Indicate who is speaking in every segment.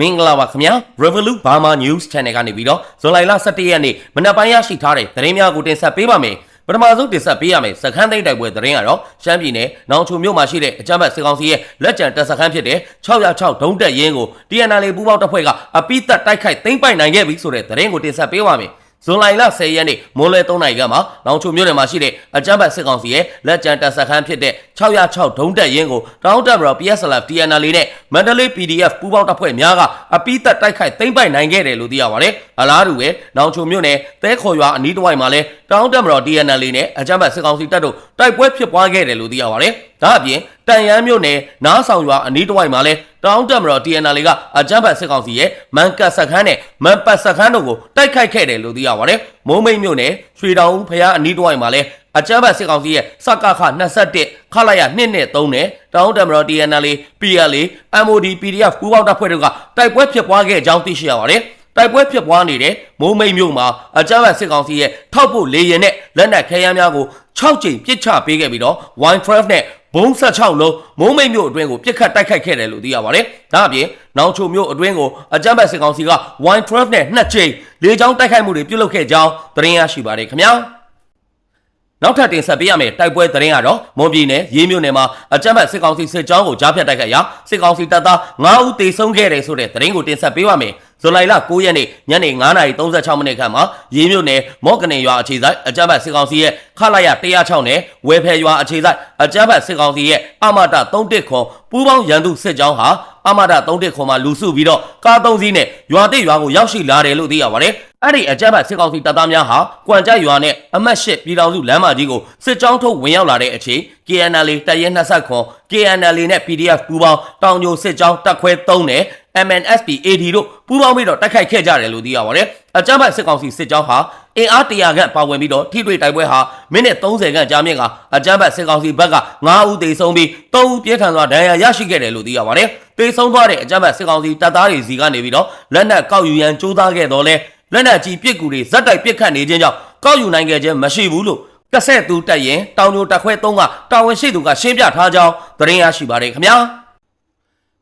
Speaker 1: မင်္ဂလာပါခင်ဗျာ Revolut Burma News Channel ကနေပြီးတော့ဇွန်လ17ရက်နေ့မနက်ပိုင်းရရှိထားတဲ့သတင်းများကိုတင်ဆက်ပေးပါမယ်ပထမဆုံးတင်ဆက်ပေးရမယ်စခန်းသိမ်းတိုက်ပွဲသတင်းကတော့ရှမ်းပြည်နယ်နောင်ချုံမြို့မှာရှိတဲ့အကြမ်းဖက်စစ်ကောင်စီရဲ့လက်ကျန်တပ်စခန်းဖြစ်တဲ့606ဒုံးတက်ရင်းကို TNL ပူးပေါင်းတပ်ဖွဲ့ကအပိသက်တိုက်ခိုက်သိမ်းပိုက်နိုင်ခဲ့ပြီဆိုတဲ့သတင်းကိုတင်ဆက်ပေးပါမယ်ဇွန်လ10ရက်နေ့မိုးလဲ3နိုင်ကမှနောင်ချုံမြို့နယ်မှာရှိတဲ့အကြမ်းဖက်စစ်ကောင်စီရဲ့လက်ကျန်တပ်စခန်းဖြစ်တဲ့606ဒုံးတက်ရင်းကိုတောင်းတက်ဘရော PSLF TNL နဲ့မန္တလေး PDF ပူးပေါင်းတပ်ဖွဲ့များကအပိသက်တိုက်ခိုက်သိမ်းပိုက်နိုင်ခဲ့တယ်လို့သိရပါတယ်။အလားတူပဲနောင်ချုံမြို့နယ်သဲခေါ်ရွာအနီးတစ်ဝိုက်မှာလည်းတောင်းတက်ဘရော TNL နဲ့အကြမ်းဖက်စစ်ကောင်စီတပ်တို့တိုက်ပွဲဖြစ်ပွားခဲ့တယ်လို့သိရပါတယ်။ဒါအပြင်တန်ရန်မြို့နယ်နားဆောင်ရွာအနီးတစ်ဝိုက်မှာလည်းတောင်းတက်မတော် TNL ကအကြမ်းဖက်စစ်ကောင်စီရဲ့မန်ကတ်စခန်းနဲ့မန်ပတ်စခန်းတို့ကိုတိုက်ခိုက်ခဲ့တယ်လို့သိရပါတယ်။မုံမိတ်မြို့နယ်ရွှေတောင်ဖျားအနီးတစ်ဝိုက်မှာလည်း အကြမ်းဖက်စစ်ကောင်စီရဲ့စကခ21ခလာရ2နဲ့3နဲ့တောင်းတက်မတော် TNL PLA MOD PDF ပူးပေါင်းတပ်ဖွဲ့တို့ကတိုက်ပွဲဖြစ်ပွားခဲ့ကြောင်းသိရှိရပါတယ်။တိုက်ပွဲဖြစ်ပွားနေတဲ့မိုးမိတ်မြို့မှာအကြမ်းဖက်စစ်ကောင်စီရဲ့ထောက်ပို့လေရင်နဲ့လက်နက်ခဲယမ်းများကို6ကြိမ်ပစ်ချပေးခဲ့ပြီးတော့ Y12 နဲ့ဘုံ16လုံးမုံမိတ်မြို့အတွင်းကိုပြစ်ခတ်တိုက်ခိုက်ခဲ့တယ်လို့သိရပါတယ်။ဒါအပြင်နောင်ချိုမြို့အတွင်းကိုအကြမ်းဖက်စစ်ကောင်စီက Y12 နဲ့နှစ်ကြိမ်လေကြောင်းတိုက်ခိုက်မှုတွေပြုလုပ်ခဲ့ကြောင်းသတင်းရရှိပါတယ်ခင်ဗျာ။ နောက်ထပ်တင်ဆက်ပေးရမယ့်တိုက်ပွဲသတင်းကတော့မွန်ပြည်နယ်ရေးမြို့နယ်မှာအကြမ်းဖက်စစ်ကောင်စီစစ်ကြောင်းကိုကြားဖြတ်တိုက်ခိုက်ရာစစ်ကောင်စီတပ်သား9ဦးသေဆုံးခဲ့တယ်ဆိုတဲ့သတင်းကိုတင်ဆက်ပေးပါမယ်။ ဇွန်လ9ရက်နေ့ညနေ9:36မိနစ်ခန့်မှာရေးမြို့နယ်မော့ကနေရွာအခြေဆိုင်အကြမ်းဖက်စစ်ကောင်စီရဲ့ခလာရ106နဲ့ဝဲဖယ်ရွာအခြေဆိုင်အကြမ်းဖက်စစ်ကောင်စီရဲ့အမတာ31ခွန်ပူးပေါင်းရန်သူစစ်ကြောင်းဟာအမတာ31ခွန်မှာလူစုပြီးတော့ကား3စီးနဲ့ရွာတိရွာကိုရောက်ရှိလာတယ်လို့သိရပါတယ်။အဲ့ဒီအကြမ်းဖက်စစ်ကောင်စီတပ်သားများဟာကွမ်ကြရွာနဲ့အမတ်၈ပြည်တော်စုလမ်းမကြီးကိုစစ်ကြောင်းထုတ်ဝင်ရောက်လာတဲ့အချိန် KNL တပ်ရဲ20ခွန် KNL နဲ့ PDF ပူးပေါင်းတောင်ညိုစစ်ကြောင်းတပ်ခွဲ3နဲ့ MNSP AD တို့ပူးပေါင်းပြီးတော့တိုက်ခိုက်ခဲ့ကြတယ်လို့သိရပါတယ်။အကြမ်းဖက်စစ်ကောင်စီစစ်ကြောင်းဟာအင်အား100ခန့်ပါဝင်ပြီးတော့ထိတွေ့တိုက်ပွဲဟာမိနစ်30ခန့်ကြာမြင့်ကအကြမ်းဖက်စစ်ကောင်စီဘက်က9ဦးသေဆုံးပြီး3ဦးပြင်းထန်စွာဒဏ်ရာရရှိခဲ့တယ်လို့သိရပါတယ်။သေဆုံးသွားတဲ့အကြမ်းဖက်စစ်ကောင်စီတပ်သားတွေစီကနေပြီးတော့လက်နက်ကောက်ယူရန်ကြိုးစားခဲ့တော့လဲလက်နက်ကြီးပစ်ကူတွေဇက်တိုက်ပစ်ခတ်နေခြင်းကြောင့်ကောက်ယူနိုင်ခဲ့ခြင်းမရှိဘူးလို့ကဆက်သူတက်ရင်တောင်ညိုတက်ခွဲ3ကတာဝန်ရှိသူကရှင်းပြထားကြောင်းသတင်းရရှိပါတယ်ခင်ဗျာ။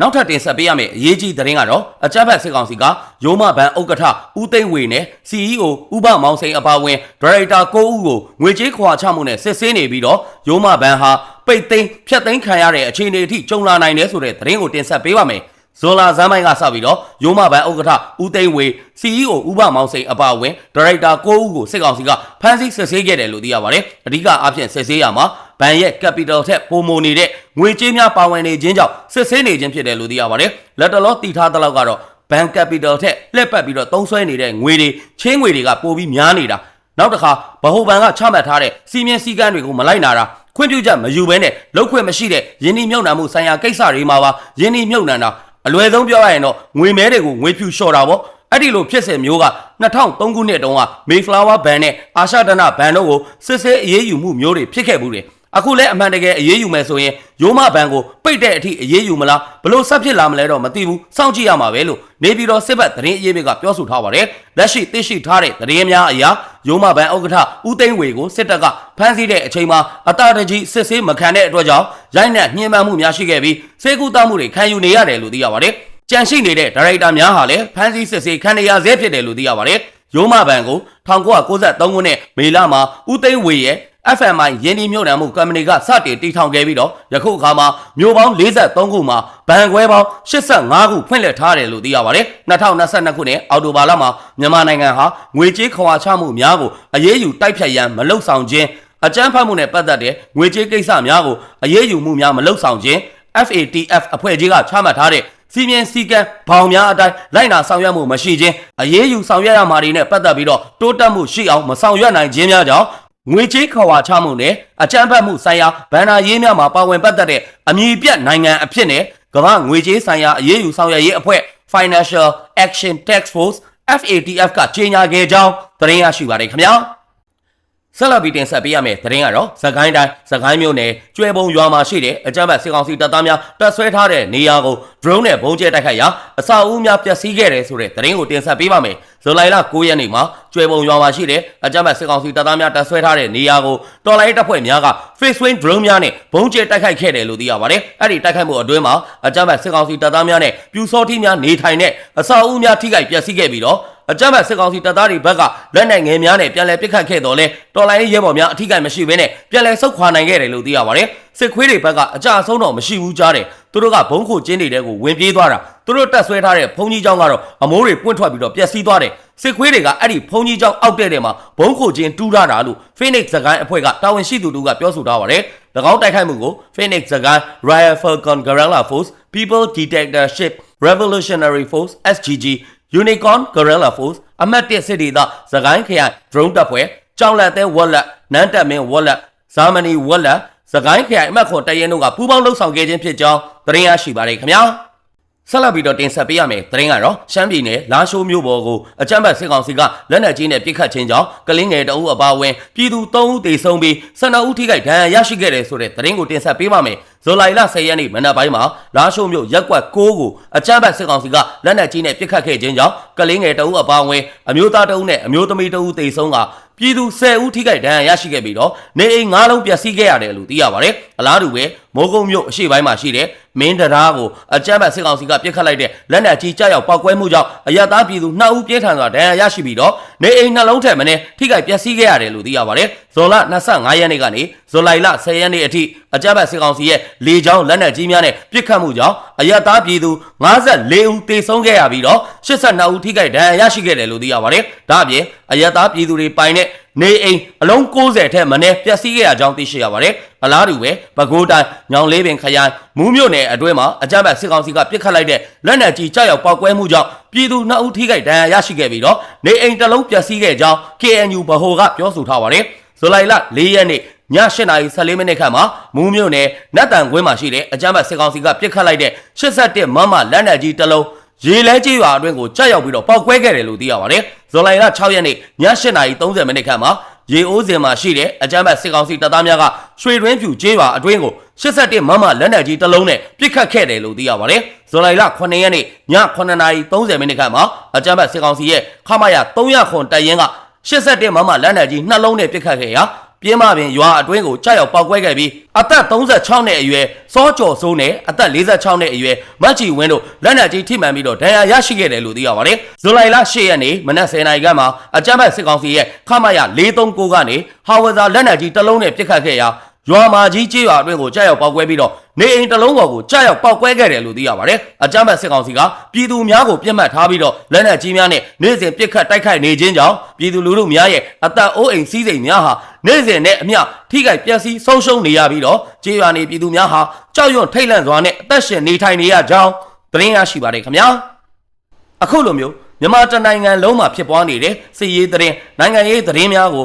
Speaker 1: နောက်ထပ်တင်ဆက်ပေးရမယ့်အရေးကြီးသတင်းကတော့အကြမ်းဖက်စစ်ကောင်စီကရိုးမဘန်ဥက္ကဋ္ဌဦးသိန်းဝေနဲ့ CEO ဥပမောင်စိန်အပါအဝင်ဒါရိုက်တာ9ဦးကိုငွေကြေးခွာချမှုနဲ့စစ်ဆေးနေပြီးတော့ရိုးမဘန်ဟာပိတ်သိမ်းဖျက်သိမ်းခံရတဲ့အခြေအနေအထိကြုံလာနိုင်တယ်ဆိုတဲ့သတင်းကိုတင်ဆက်ပေးပါမယ်။ ဇွန်လာဇမ်းပိုင်းကစပြီးတော့ရိုးမဘန်ဥက္ကဋ္ဌဦးသိန်းဝေ CEO ဥပမောင်စိန်အပါအဝင်ဒါရိုက်တာ9ဦးကိုစစ်ကောင်စီကဖမ်းဆီးစစ်ဆေးခဲ့တယ်လို့သိရပါတယ်။အဓိကအဖြစ်စစ်ဆေးရမှာဘဏ်ရဲ့ capital ထက်ပိုမိုနေတဲ့ငွေကြေးများပါဝင်နေခြင်းကြောင့်စစ်ဆေးနေခြင်းဖြစ်တယ်လို့သိရပါတယ်။လက်တလောတည်ထားသလောက်ကတော့ဘဏ် capital ထက်လှည့်ပတ်ပြီးတော့သုံးစွဲနေတဲ့ငွေတွေချင်းငွေတွေကပိုပြီးများနေတာနောက်တစ်ခါဗဟိုဘဏ်ကချမှတ်ထားတဲ့စီမင်းစည်းကမ်းတွေကိုမလိုက်နာတာခွင့်ပြုချက်မယူဘဲနဲ့လောက်ခွင့်မရှိတဲ့ယင်းဒီမြုပ်နှံမှုဆိုင်ရာကိစ္စတွေမှာပါယင်းဒီမြုပ်နှံတာ အလွယ်ဆုံးပြောရရင်တော့ငွေမဲတွေကိုငွေဖြူလျှော်တာပေါ့အဲ့ဒီလိုဖြစ်စဉ်မျိုးက2003ခုနှစ်တုန်းက Mayflower Band နဲ့အာရှဒနာဘန်တို့ကိုစစ်ဆေးအရေးယူမှုမျိုးတွေဖြစ်ခဲ့ဘူးတယ် အခုလဲအမှန်တကယ်အရေးယူမယ်ဆိုရင်ရိုးမဘန်ကိုပိတ်တဲ့အထိအရေးယူမလားဘလို့ဆက်ဖြစ်လာမလဲတော့မသိဘူးစောင့်ကြည့်ရမှာပဲလို့နေပြည်တော်စစ်ဘက်သတင်းအရေးတွေကပြောဆိုထားပါတယ်လက်ရှိသိရှိထားတဲ့သတင်းများအရာရိုးမဘန်ဥက္ကဋ္ဌဦးသိန်းဝေကိုစစ်တပ်ကဖမ်းဆီးတဲ့အချိန်မှာအတာတကြီးစစ်ဆေးမခံတဲ့အတွက်ကြောင့်ရိုက်နှက်ညှဉ်းပန်းမှုများရှိခဲ့ပြီးစေကူတမှုတွေခံယူနေရတယ်လို့သိရပါတယ်ကြန့်ရှိနေတဲ့ဒါရိုက်တာများဟာလည်းဖမ်းဆီးစစ်ဆေးခံရဆဲဖြစ်တယ်လို့သိရပါတယ်ရိုးမဘန်ကို1993ခုနှစ်မေလမှာဦးသိန်းဝေရဲ့ FMI ရင်းနှီးမြှုပ်နှံမှုကုမ္ပဏီကစတင်တည်ထောင်ခဲ့ပြီးတော့ယခုအခါမှာမြို့ပေါင်း43ခုမှာဘဏ်ခွဲပေါင်း85ခုဖွင့်လှစ်ထားတယ်လို့သိရပါတယ်2022ခုနှစ်အောက်တိုဘာလမှာမြန်မာနိုင်ငံဟာငွေကြေးခွာချမှုများကိုအရေးယူတိုက်ဖြတ်ရန်မလှုပ်ဆောင်ခြင်းအကြမ်းဖက်မှုနဲ့ပတ်သက်တဲ့ငွေကြေးကိစ္စများကိုအရေးယူမှုများမလှုပ်ဆောင်ခြင်း FATF အဖွဲ့ကြီးကချမှတ်ထားတဲ့စီမင်းစည်းကမ်းဘောင်များအတိုင်းလိုက်နာဆောင်ရွက်မှုမရှိခြင်းအရေးယူဆောင်ရွက်ရမှာတွေနဲ့ပတ်သက်ပြီးတော့တိုးတက်မှုရှိအောင်မဆောင်ရွက်နိုင်ခြင်းများကြောင့် ငွေကြေးခွာချမှုနဲ့အကြမ်းဖက်မှုဆိုင်ရာဗန္နာရေးများမှာပါဝင်ပတ်သက်တဲ့အမည်ပြတ်နိုင်ငံအဖြစ်နဲ့ကမ္ဘာငွေကြေးဆိုင်ရာအရေးယူဆောင်ရွက်ရေးအဖွဲ့ Financial Action Task Force FATF ကကြေညာခဲ့ကြောင်းသတင်းရရှိပါတယ်ခင်ဗျာ ဆက်လက်ပြီးတင်ဆက်ပေးရမယ့်သတင်းကတော့သခိုင်းတိုင်းသခိုင်းမြို့နယ်ကျွဲပုံရွာမှာရှိတဲ့အကြမ်းဖက်စစ်ကောင်စီတပ်သားများတပ်ဆွဲထားတဲ့နေရာကို drone နဲ့ပုံကျဲတိုက်ခိုက်ရာအစာအုပ်များပျက်စီးခဲ့တယ်ဆိုတဲ့သတင်းကိုတင်ဆက်ပေးပါမယ်။ဇူလိုင်လ9ရက်နေ့မှာကျွဲပုံရွာမှာရှိတဲ့အကြမ်းဖက်စစ်ကောင်စီတပ်သားများတပ်ဆွဲထားတဲ့နေရာကိုတော်လိုင်းတပ်ဖွဲ့များက face wing drone များနဲ့ပုံကျဲတိုက်ခိုက်ခဲ့တယ်လို့သိရပါတယ်။အဲ့ဒီတိုက်ခိုက်မှုအတွင်းမှာအကြမ်းဖက်စစ်ကောင်စီတပ်သားများနဲ့ပြူစောထီးများနေထိုင်တဲ့အစာအုပ်များထိခိုက်ပျက်စီးခဲ့ပြီးတော့ အကြမ်းဖက်စစ်ကောင်စီတပ်သားတွေဘက်ကလက်နက်ငယ်များနဲ့ပြန်လည်ပစ်ခတ်ခဲ့တော့လဲတော်လိုင်းရဲဘော်များအထိကံမရှိဘဲနဲ့ပြန်လည်ဆုတ်ခွာနိုင်ခဲ့တယ်လို့သိရပါတယ်စစ်ခွေးတွေဘက်ကအကြအဆုံးတော့မရှိဘူးကြားတယ်သူတို့ကဘုံခိုကျင်းတွေတဲကိုဝင်ပြေးသွားတာသူတို့တက်ဆွဲထားတဲ့ဘုံကြီးကျောင်းကတော့အမိုးတွေပွင့်ထွက်ပြီးတော့ပျက်စီးသွားတယ်စစ်ခွေးတွေကအဲ့ဒီဘုံကြီးကျောင်းအောက်တဲ့တဲမှာဘုံခိုကျင်းတူးရတာလို့ Phoenix စကိုင်းအဖွဲ့ကတာဝန်ရှိသူတို့ကပြောဆိုထားပါတယ်၎င်းတိုက်ခိုက်မှုကို Phoenix စကိုင်း Royal Falcon Guerrilla Force People Detectorship Revolutionary Force SGG Unicorn Guerrilla Force အမတ်1စစ်ဒေသသခိုင်းခရိုင် drone တပ်ဖွဲ့ကြောင်လက်သေးဝက်လက်နန်းတက်မင်းဝက်လက်ဇာမနီဝက်လက်သခိုင်းခရိုင်အမတ်ခွန်တရဲတို့ကပူးပေါင်းလှုပ်ဆောင်ခဲ့ခြင်းဖြစ်ကြောင်းသတင်းရရှိပါတယ်ခင်ဗျာ ဆက်လက်ပြီးတော့တင်ဆက်ပေးရမယ်သတင်းကတော့ရှမ်းပြည်နယ်လာရှိုးမြို့ပေါ်ကိုအကြမ်းဖက်စစ်ကောင်စီကလက်နက်ကြီးနဲ့ပစ်ခတ်ခြင်းကြောင့်ကလင်းငယ်တအုပ်အပါအဝင်ပြည်သူ3ဦးသေဆုံးပြီး12ဦးထိခိုက်ဒဏ်ရာရရှိခဲ့တယ်ဆိုတဲ့သတင်းကိုတင်ဆက်ပေးပါမယ်ဇူလိုင်လ10ရက်နေ့မနက်ပိုင်းမှာလာရှိုးမြို့ရက်ကွက်6ကိုအကြမ်းဖက်စစ်ကောင်စီကလက်နက်ကြီးနဲ့ပစ်ခတ်ခဲ့ခြင်းကြောင့်ကလင်းငယ်တအုပ်အပါအဝင်အမျိုးသားတအုပ်နဲ့အမျိုးသမီးတအုပ်သေဆုံးကပြည်သူ10ဦးထိခိုက်ဒဏ်ရာရရှိခဲ့ပြီးတော့နေအိမ်9လုံးပျက်စီးခဲ့ရတယ်လို့သိရပါတယ်။အလားတူပဲမိုးကုံမြို့အရှိပိုင်းမှာရှိတဲ့မင်းတရားကိုအကြမ်းဖက်စစ်ကောင်စီကပြစ်ခတ်လိုက်တဲ့လက်နက်ကြီးကြောက်ရောက်ပောက်ကွဲမှုကြောင့်အရသားပြည်သူ2ဦးပြင်းထန်စွာဒဏ်ရာရရှိပြီးတော့နေအိမ်နှလုံးထက်မင်းထိခိုက်ပျက်စီးခဲ့ရတယ်လို့သိရပါတယ်။ဇွန်လ25ရက်နေ့ကနေဇူလိုင်လ10ရက်နေ့အထိအကြမ်းဖက်စစ်ကောင်စီရဲ့လေကြောင်းလက်နက်ကြီးများနဲ့ပြစ်ခတ်မှုကြောင့်အရသားပြည်သူ54ဦးသေဆုံးခဲ့ရပြီးတော့82ဦးထိခိုက်ဒဏ်ရာရရှိခဲ့တယ်လို့သိရပါတယ်။ဒါအပြင်အရသားပြည်သူတွေပိုင်တဲ့ နေအိမ်အလုံး90ထက်မနည်းပျက်စီးခဲ့ရကြောင်းသိရှိရပါတယ်။အလားတူပဲပဲခူးတိုင်းညောင်လေးပင်ခရိုင်မူးမြို့နယ်အတွင်းမှာအကြမ်းဖက်စစ်ကောင်စီကပြစ်ခတ်လိုက်တဲ့လက်နက်ကြီးကြောက်ရောက်ပောက်ကွဲမှုကြောင့်ပြည်သူ2ဦးထိခိုက်ဒဏ်ရာရရှိခဲ့ပြီးတော့နေအိမ်တစ်လုံးပျက်စီးခဲ့ကြောင်း KNU ဗဟိုကပြောဆိုထားပါတယ်။ဇူလိုင်လ4ရက်နေ့ည8:14မိနစ်ခန့်မှာမူးမြို့နယ်နတ်တန်ကွင်းမှာရှိတဲ့အကြမ်းဖက်စစ်ကောင်စီကပြစ်ခတ်လိုက်တဲ့81မမလက်နက်ကြီးတစ်လုံး ရေလဲကြီးရွာအတွင်းကိုကြောက်ရောက်ပြီးတော့ပောက်ကွဲခဲ့တယ်လို့သိရပါတယ်။ဇူလိုင်လ6ရက်နေ့ည8:30မိနစ်ခန့်မှာရေအိုးစင်မှာရှိတဲ့အကြမ်းဖက်စစ်ကောင်စီတပ်သားများကရွှေတွင်းဖြူကျေးရွာအတွင်းကို81မမလက်နက်ကြီးတစ်လုံးနဲ့ပစ်ခတ်ခဲ့တယ်လို့သိရပါတယ်။ဇူလိုင်လ9ရက်နေ့ည9:30မိနစ်ခန့်မှာအကြမ်းဖက်စစ်ကောင်စီရဲ့ခမရ300ခွန်တပ်ရင်းက81မမလက်နက်ကြီးနှလုံးနဲ့ပစ်ခတ်ခဲ့ရာ ပြင်းမပင်ရွာအတွင်းကိုကြောက်ရောက်ပောက်ကွဲခဲ့ပြီးအသက်36နှစ်အရွယ်စောကျော်စိုးနဲ့အသက်46နှစ်အရွယ်မတ်ချီဝင်းတို့လက်နက်ကြီးထိမှန်ပြီးတော့ဒဏ်ရာရရှိခဲ့တယ်လို့သိရပါတယ်။ဇူလိုင်လ10ရက်နေ့မနက်10:00နာရီခန့်မှာအကြမ်းဖက်စစ်ကောင်စီရဲ့ခမရ439ကနေဟာဝဇာလက်နက်ကြီးတစ်လုံးနဲ့ပစ်ခတ်ခဲ့ရာ ရွာမာကြီးကျေးရွာအတွင်းကိုကြောက်ရောက်ပောက်ကွဲပြီးတော့နေအိမ်တစ်လုံးပေါ်ကိုကြောက်ရောက်ပောက်ကွဲခဲ့တယ်လို့သိရပါတယ်။အကြမ်းဖက်စစ်ကောင်စီကပြည်သူများကိုပြစ်မှတ်ထားပြီးတော့လက်နက်ကြီးများနဲ့နေ့စဉ်ပစ်ခတ်တိုက်ခိုက်နေခြင်းကြောင့်ပြည်သူလူထုများရဲ့အသက်အိုးအိမ်စီးစိမ်များဟာနေ့စဉ်နဲ့အမျှထိခိုက်ပျက်စီးဆုံးရှုံးနေရပြီးတော့ကျေးရွာနေပြည်သူများဟာကြောက်ရွံ့ထိတ်လန့်စွာနဲ့အသက်ရှင်နေထိုင်နေရကြောင်းသတင်းရရှိပါတယ်ခင်ဗျာ။အခုလိုမျိုးမြန်မာတနိုင်ငံလုံးမှာဖြစ်ပွားနေတဲ့စစ်ရေးသတင်းနိုင်ငံရေးသတင်းများကို